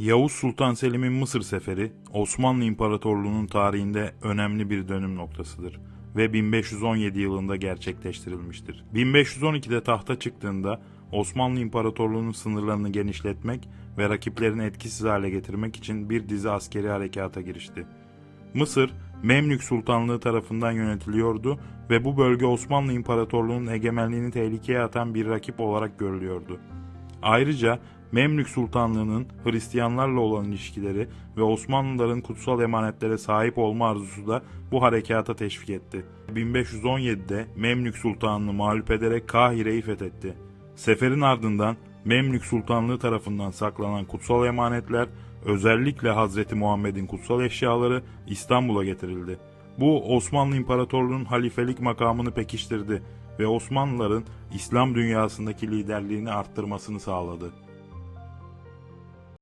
Yavuz Sultan Selim'in Mısır seferi Osmanlı İmparatorluğu'nun tarihinde önemli bir dönüm noktasıdır ve 1517 yılında gerçekleştirilmiştir. 1512'de tahta çıktığında Osmanlı İmparatorluğu'nun sınırlarını genişletmek ve rakiplerini etkisiz hale getirmek için bir dizi askeri harekata girişti. Mısır, Memlük Sultanlığı tarafından yönetiliyordu ve bu bölge Osmanlı İmparatorluğu'nun egemenliğini tehlikeye atan bir rakip olarak görülüyordu. Ayrıca Memlük Sultanlığı'nın Hristiyanlarla olan ilişkileri ve Osmanlıların kutsal emanetlere sahip olma arzusu da bu harekata teşvik etti. 1517'de Memlük Sultanlığı mağlup ederek Kahire'yi fethetti. Seferin ardından Memlük Sultanlığı tarafından saklanan kutsal emanetler özellikle Hazreti Muhammed'in kutsal eşyaları İstanbul'a getirildi. Bu Osmanlı İmparatorluğu'nun halifelik makamını pekiştirdi ve Osmanlıların İslam dünyasındaki liderliğini arttırmasını sağladı.